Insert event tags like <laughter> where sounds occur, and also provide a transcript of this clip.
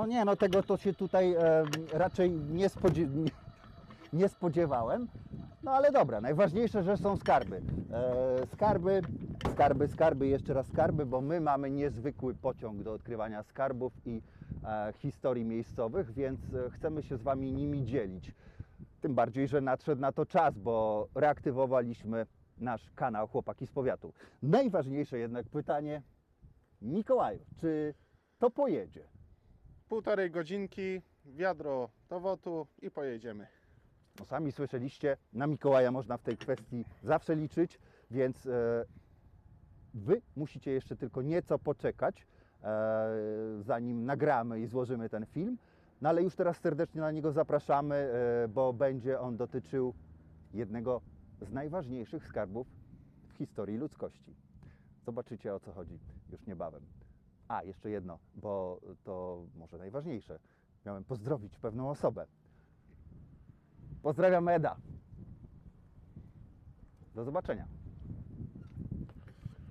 No nie, no tego to się tutaj e, raczej nie, spodzie nie, <laughs> nie spodziewałem. No ale dobra, najważniejsze, że są skarby. E, skarby, skarby, skarby, jeszcze raz skarby, bo my mamy niezwykły pociąg do odkrywania skarbów i e, historii miejscowych, więc e, chcemy się z Wami nimi dzielić. Tym bardziej, że nadszedł na to czas, bo reaktywowaliśmy nasz kanał Chłopaki z Powiatu. Najważniejsze jednak pytanie, Mikołaju, czy to pojedzie? Półtorej godzinki, wiadro do wotu i pojedziemy. No sami słyszeliście, na Mikołaja można w tej kwestii zawsze liczyć, więc e, Wy musicie jeszcze tylko nieco poczekać, e, zanim nagramy i złożymy ten film. No ale już teraz serdecznie na niego zapraszamy, e, bo będzie on dotyczył jednego z najważniejszych skarbów w historii ludzkości. Zobaczycie o co chodzi już niebawem. A, jeszcze jedno, bo to może najważniejsze. Miałem pozdrowić pewną osobę. Pozdrawiam Eda. Do zobaczenia.